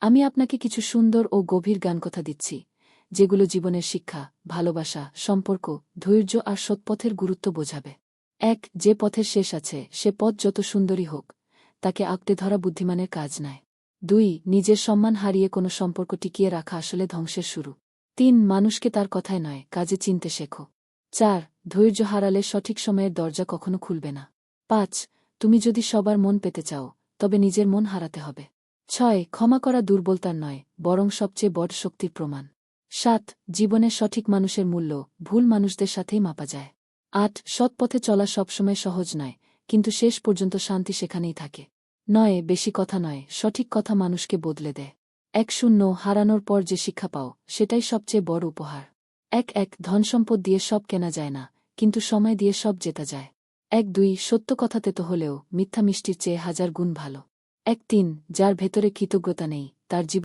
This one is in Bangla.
আমি আপনাকে কিছু সুন্দর ও গভীর গান কথা দিচ্ছি, যেগুলো জীবনের শিক্ষা, ভালোবাসা, সম্পর্ক, ধৈর্য আর সৎপথের গুরুত্ব বোঝাবে। এক, যে পথের শেষ আছে, সে পথ যত সুন্দরী হোক, তাকে আঁকতে ধরা বুদ্ধিমানের কাজ নয়। দুই, নিজের সম্মান হারিয়ে কোনো সম্পর্ক টিকিয়ে রাখা আসলে ধ্বংসের শুরু। তিন, মানুষকে তার কথায় নয়, কাজে চিনতে শেখো। চার, ধৈর্য হারালে সঠিক সময়ের দরজা কখনো খুলবে না। পাঁচ, তুমি যদি সবার মন পেতে চাও, তবে নিজের মন হারাতে হবে। ছয়, ক্ষমা করা দুর্বলতার নয়, বরং সবচেয়ে বড় শক্তির প্রমাণ। সাত জীবনে সঠিক মানুষের মূল্য, ভুল মানুষদের সাথেই মাপা যায়। আট, সৎ পথে চলা সবসময় সহজ নয়, কিন্তু শেষ পর্যন্ত শান্তি সেখানেই থাকে। নয়, বেশি কথা নয়, সঠিক কথা মানুষকে বদলে দেয়। এক, শূন্য, হারানোর পর যে শিক্ষা পাও, সেটাই সবচেয়ে বড় উপহার। এক এক ধনসম্পদ দিয়ে সব কেনা যায় না, কিন্তু সময় দিয়ে সব জেতা যায়। এক, দুই, সত্য কথাতে তো হলেও মিথ্যা মিষ্টির চেয়ে হাজার গুণ ভালো। এক তিন যার ভেতরে কৃতজ্ঞতা নেই তার জীবন